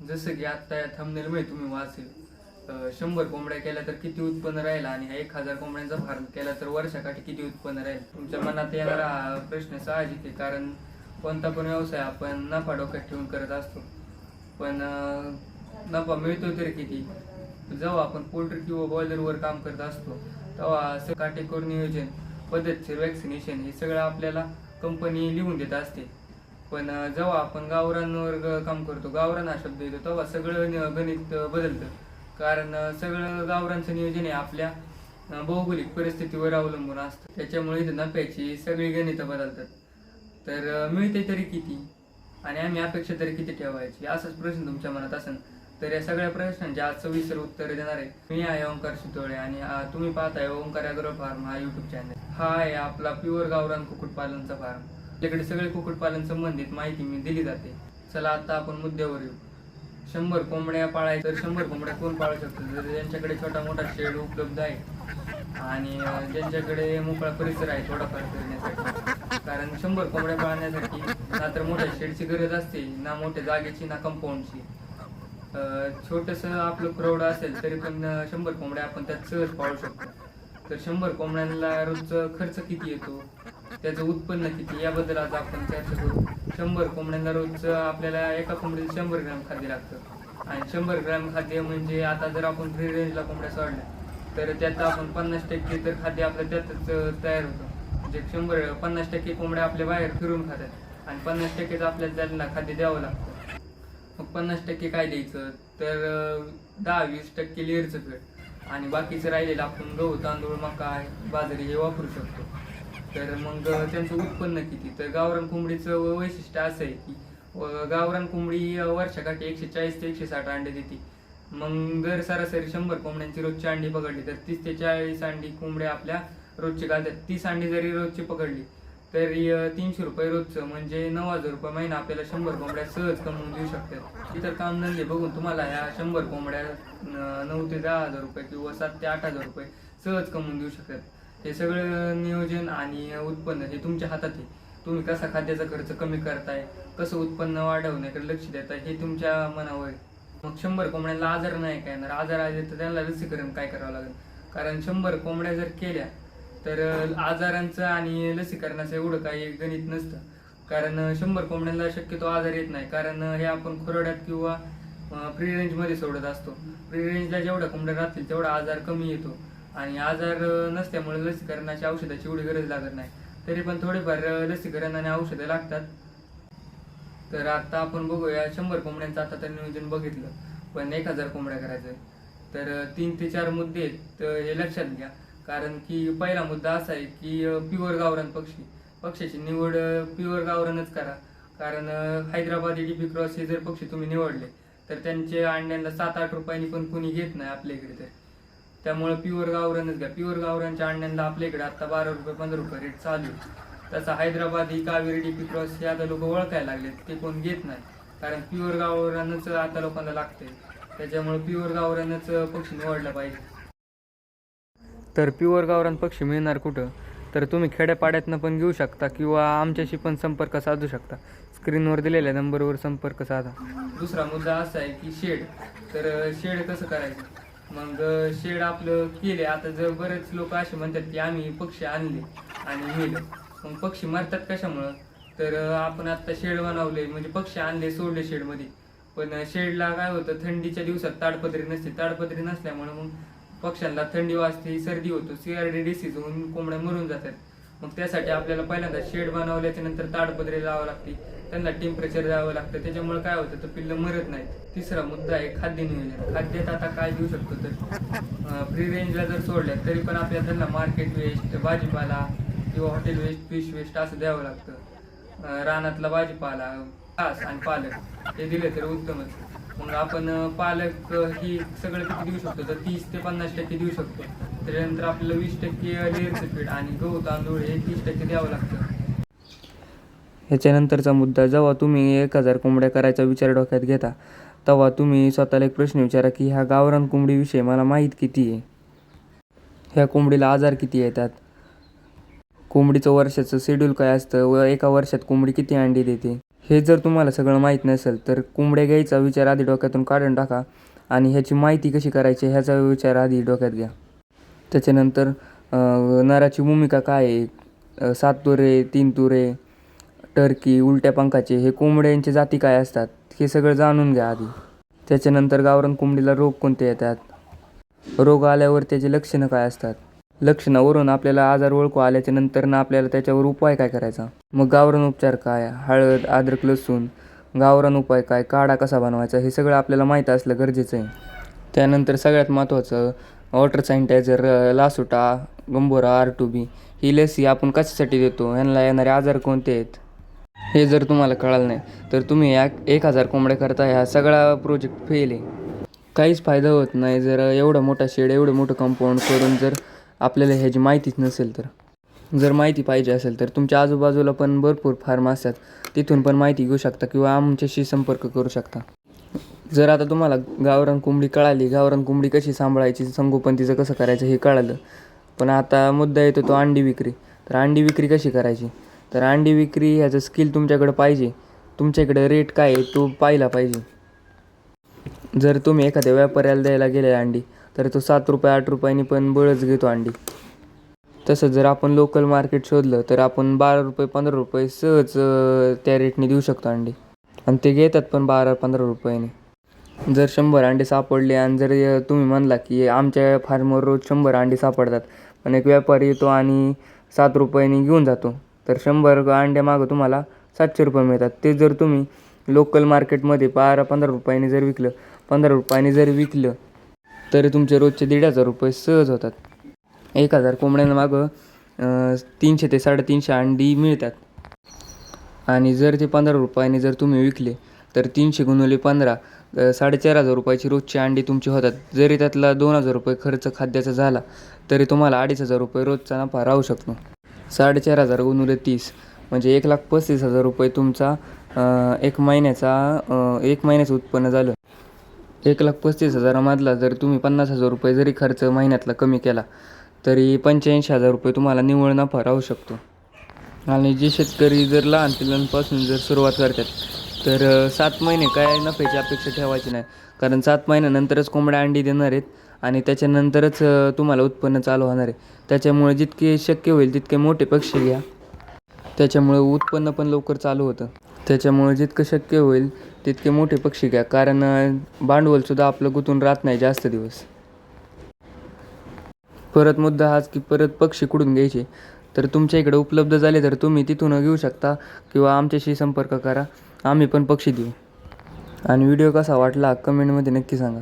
जसं की आत्ता या थंबनेलमध्ये तुम्ही वाचेल शंभर कोंबड्या केल्या तर किती उत्पन्न राहील आणि एक हजार कोंबड्यांचा फार्म केला तर वर्षाकाठी किती उत्पन्न राहील? तुमच्या मनात येणारा प्रश्न साहजिक आहे कारण कोणता पण व्यवसाय आपण नफा डोक्यात ठेवून करत असतो. पण नफा मिळतो तरी किती? जेव्हा आपण पोल्ट्री किंवा बॉयलरवर काम करत असतो तेव्हा असं काटेकोर नियोजन पद्धतशीर वॅक्सिनेशन हे सगळं आपल्याला कंपनी लिहून देत असते. पण जेव्हा आपण गावरांवर काम करतो गावरान हा शब्द येतो तेव्हा सगळं गणित बदलतं. कारण सगळं गावरांचं नियोजन हे आपल्या भौगोलिक परिस्थितीवर अवलंबून असतं. त्याच्यामुळे इथं नफ्याची सगळी गणितं बदलतात. तर मिळते तरी किती? आणि आम्ही अपेक्षा तरी किती ठेवायची? असाच प्रश्न तुमच्या मनात असेल तर या सगळ्या प्रश्नांची आज सविस्तर उत्तर देणार आहे. मी आहे ओंकार शितोळे आणि तुम्ही पाहताय ओंकार अॅग्रो फार्म हा युट्यूब चॅनल हा आहे आपला प्युअर गावरान कुक्कुटपालनचा फार्म आपल्याकडे सगळे कुक्कुटपालन संबंधित माहिती मी दिली जाते. चला आता आपण मुद्द्यावर येऊ. शंभर कोंबड्या पाळायचं तर शंभर कोंबड्या कोण पाळू शकतो? जर ज्यांच्याकडे छोटा मोठा शेड उपलब्ध आहे आणि ज्यांच्याकडे मोकळा परिसर आहे थोडाफार करण्यासाठी कारण शंभर कोंबड्या पाळण्यासाठी ना तर मोठ्या शेडची गरज असते ना मोठ्या जागेची ना कंपाऊंडची. छोटस आपलं प्रौढ असेल तरी पण शंभर कोंबड्या आपण त्यात सहज पाळू शकतो. तर शंभर कोंबड्यांना रोजचा खर्च किती येतो? त्याचं उत्पन्न किती याबद्दल आज आपण चर्चा करू. शंभर कोंबड्यांना रोज आपल्याला एका कोंबडीला शंभर ग्रॅम खाद्य लागतं. आणि शंभर ग्रॅम खाद्य म्हणजे आता जर आपण फ्री रेंजला कोंबड्या सोडल्या तर त्यात आपण पन्नास टक्के तर खाद्य आपलं त्यातच तयार होतं. म्हणजे शंभर पन्नास टक्के कोंबड्या आपल्या बाहेर फिरून खातात आणि पन्नास टक्केच आपल्याला त्यांना खाद्य द्यावं लागतं. मग पन्नास टक्के काय द्यायचं? तर दहा वीस टक्के लेअरचं पीठ. आणि बाकीचं राहिलेलं आपण गहू तांदूळ मका बाजरी हे वापरू शकतो. तर मग त्यांचं उत्पन्न किती? तर गावरान कोंबडीचं वैशिष्ट्य असं आहे की गावरान कोंबडी वर्षाकाठी एकशे चाळीस ते एकशे साठ अंडे देते. मग जर सरासरी शंभर कोंबड्यांची रोजची अंडी पकडली तर तीस ते चाळीस अंडी कोंबड्या आपल्या रोजची घालतात तीस अंडी जरी रोजची पकडली तरी तीनशे रुपये रोजचं म्हणजे नऊ हजार रुपये महिना आपल्याला शंभर कोंबड्या सहज कमवून देऊ शकतात. इतर कामधंदे बघून तुम्हाला ह्या शंभर कोंबड्या नऊ ते दहा हजार रुपये किंवा सात ते आठ हजार रुपये सहज कमवून देऊ शकतात. हे सगळं नियोजन आणि उत्पन्न हे तुमच्या हातात आहे. तुम्ही कसा खाद्याचा खर्च कमी करताय कसं उत्पन्न वाढवण्याकडे लक्ष देताय हे तुमच्या मनावर आहे. मग शंभर कोंबड्यांना आजार नाही काय येणार आजार आले तर त्यांना लसीकरण काय करावं लागेल? कारण शंभर कोंबड्या जर केल्या तर आजारांचं आणि लसीकरणाचं एवढं काही गणित नसतं. कारण शंभर कोंबड्यांना शक्यतो आजार येत नाही. कारण हे आपण खुरड्यात किंवा फ्री रेंजमध्ये सोडत असतो. फ्री रेंजला जेवढ्या कोंबड्या राहतील तेवढा आजार कमी येतो. आणि आजार नसल्यामुळे लसीकरणाची औषधाची एवढी गरज लागत नाही. तरी पण थोडेफार लसीकरण आणि औषधं लागतात. तर आता आपण बघूया शंभर कोंबड्यांचं आता तर नियोजन बघितलं पण एक हजार कोंबड्या करायचं तर तीन ते चार मुद्दे आहेत हे लक्षात घ्या. कारण की पहिला मुद्दा असा आहे की प्युअर गावरान पक्षी. पक्षाची निवड प्युअर गावरानच करा. कारण हैदराबाद हैदराबादी डीपी क्रॉस हे जर पक्षी तुम्ही निवडले तर त्यांचे अंड्यांना सात आठ रुपयांनी पण कुणी घेत नाही आपल्या इकडे तर. त्यामुळे प्युअर गावरानच घ्या. प्युअर गावरानच्या अंड्यांना आपल्या इकडे आता बारा रुपये पंधरा रुपये रेट चालू तसा हैदराबादी कावेरी डीपी क्रॉस हे आता लोक ओळखायला लागले ते कोण घेत नाही. कारण प्युअर गावरानच आता लोकांना लागते त्याच्यामुळे प्युअर गावरानच पक्षी निवडला पाहिजे. तर प्युअर गावरान पक्षी मिळणार कुठं? तर तुम्ही खेड्यापाड्यातनं पण घेऊ शकता किंवा आमच्याशी पण संपर्क साधू शकता. स्क्रीनवर दिलेल्या नंबरवर संपर्क साधा. दुसरा मुद्दा असा आहे की शेड. तर शेड कसं करायचं? मग शेड आपलं केले आता जर बरेच लोक असे म्हणतात की आम्ही पक्षी आणले आणि नेलं. मग पक्षी मरतात कशामुळं? तर आपण आता शेड बनवले म्हणजे पक्षी आणले सोडले शेडमध्ये. पण शेडला काय होतं? थंडीच्या दिवसात ताडपत्री नसते. ताडपत्री नसल्यामुळे मग पक्ष्यांना थंडी वाजते सर्दी होतो सीआरडी डिसीज होऊन कोंबड्या मरून जातात. मग त्यासाठी आपल्याला पहिल्यांदा शेड बनवल्याच्या नंतर ताडपत्री लावावं लागते. त्यांना टेम्परेचर द्यावं लागतं. त्याच्यामुळे काय होतं तर पिल्लं मरत नाहीत. तिसरा मुद्दा आहे खाद्य नियोजन. खाद्यात आता काय देऊ शकतो तर? फ्री रेंजला जर सोडल्या तरी पण आपल्याला त्यांना मार्केट वेस्ट भाजीपाला किंवा हॉटेल वेस्ट फिश वेस्ट असं द्यावं लागतं. रानातला भाजीपाला घास आणि पालक हे दिले तर उत्तमच. मग आपण पालक ही सगळं किती देऊ शकतो? तर तीस ते पन्नास टक्के देऊ शकतो. त्याच्यानंतर आपल्याला वीस टक्के लेअरचं पीठ आणि गहू तांदूळ हे तीस टक्के द्यावं लागतं. ह्याच्यानंतरचा मुद्दा जेव्हा तुम्ही एक हजार कोंबड्या करायचा विचार डोक्यात घेता तेव्हा तुम्ही स्वतःला एक प्रश्न विचारा की ह्या गावरान कोंबडीविषयी मला माहीत किती आहे? ह्या कोंबडीला आजार किती येतात? कोंबडीचं वर्षाचं शेड्यूल काय असतं? व एका वर्षात कोंबडी किती अंडी देते? हे जर तुम्हाला सगळं माहीत नसेल तर कोंबड्या घ्यायचा विचार आधी डोक्यातून काढून टाका आणि ह्याची माहिती कशी करायची ह्याचा विचार आधी डोक्यात घ्या. त्याच्यानंतर नराची भूमिका काय आहे? सात तुरे तीन तुरे टर्की उलट्या पंखाचे हे कोंबड्यांचे जाती काय असतात हे सगळं जाणून घ्या आधी. त्याच्यानंतर गावरान कोंबडीला रोग कोणते येतात? रोग आल्यावर त्याची लक्षणं काय असतात? लक्षणावरून आपल्याला आजार ओळखू आल्याच्यानंतर ना आपल्याला त्याच्यावर उपाय काय करायचा? मग गावरान उपचार काय? हळद अद्रक लसूण. गावरान उपाय काय? काढा कसा बनवायचा? हे सगळं आपल्याला माहीत असलं गरजेचं आहे. त्यानंतर सगळ्यात महत्त्वाचं water sanitiser LaSota Gumboro R two B. ही लसी आपण कशासाठी देतो? ह्यांना येणारे आजार कोणते आहेत? हे जर तुम्हाला कळालं नाही तर तुम्ही या एक हजार कोंबड्या करता ह्या सगळा प्रोजेक्ट फेल आहे. काहीच फायदा होत नाही जर एवढा मोठा शेड एवढं मोठं कंपाऊंड करून जर आपल्याला ह्याची माहितीच नसेल तर. जर माहिती पाहिजे असेल तर तुमच्या आजूबाजूला पण भरपूर फार्म असतात तिथून पण माहिती घेऊ शकता किंवा आमच्याशी संपर्क करू शकता. जर आता तुम्हाला गावरान कोंबडी कळाली गावरान कोंबडी कशी सांभाळायची संगोपन तिचं कसं करायचं हे कळालं पण आता मुद्दा येतो तो अंडी विक्री. तर अंडी विक्री कशी करायची? तर अंडी विक्री ह्याचं स्किल तुमच्याकडं पाहिजे. तुमच्याकडे रेट काय आहे तो पाहिला पाहिजे. जर तुम्ही एखाद्या व्यापाऱ्याला द्यायला गेले अंडी तर तो सात रुपये आठ रुपयांनी पण बळच घेतो अंडी. तसं जर आपण लोकल मार्केट शोधलं तर आपण बारा रुपये पंधरा रुपये सहज त्या रेटने देऊ शकतो अंडी. आणि ते घेतात पण बारा पंधरा रुपयाने. जर शंभर अंडे सापडले आणि जर तुम्ही म्हणला की आमच्या फार्मवर रोज शंभर अंडे सापडतात पण एक व्यापारी येतो आणि सात रुपयाने घेऊन जातो. तर शंभर अंड्या मागं तुम्हाला सातशे रुपये मिळतात. ते जर तुम्ही लोकल मार्केटमध्ये बारा पंधरा रुपयांनी जर विकलं पंधरा रुपयांनी जर विकलं तरी तुमचे रोजचे दीड हजार रुपये सहज होतात. एक हजार कोंबड्यांना मागं तीनशे ते साडेतीनशे अंडी मिळतात. आणि जर ते पंधरा रुपयाने जर तुम्ही विकले तर तीनशे गुणवले पंधरा साडेचार हजार रुपयाची रोजची अंडी तुमची होतात. जरी त्यातला दोन हजार रुपये खर्च खाद्याचा झाला तरी तुम्हाला अडीच हजार रुपये रोजचा नफा राहू शकतो. साडेचार हजार गुणवले तीस. म्हणजे एक लाख पस्तीस हजार रुपये तुमचा एक महिन्याचा एक महिन्याचं उत्पन्न झालं. एक लाख पस्तीस हजारामधला जर तुम्ही पन्नास हजार रुपये जरी खर्च महिन्यातला कमी केला तरी पंच्याऐंशी हजार रुपये तुम्हाला निव्वळ नफा राहू शकतो. आणि जे शेतकरी जर लहान पिलांपासून जर सुरुवात करतात तर सात महिने काय नफ्याची अपेक्षा ठेवायची नाही. कारण सात महिन्यानंतरच कोंबड्या अंडी देणार आहेत आणि त्याच्यानंतरच तुम्हाला उत्पन्न चालू होणार आहे. त्याच्यामुळे जितके शक्य होईल तितके मोठे पक्षी घ्या. त्याच्यामुळे उत्पन्न पण लवकर चालू होतं. त्याच्यामुळे जितकं शक्य होईल तितके मोठे पक्षी घ्या. कारण भांडवलसुद्धा आपलं गुतून राहत नाही जास्त दिवस. परत मुद्दा हाच की परत पक्षी कुठून घ्यायचे? तर तुमच्या इकडे उपलब्ध झाले तर तुम्ही तिथून घेऊ शकता किंवा आमच्याशी संपर्क करा. आम्ही पण पक्षी देऊ. आणि व्हिडिओ कसा वाटला कमेंटमध्ये नक्की सांगा.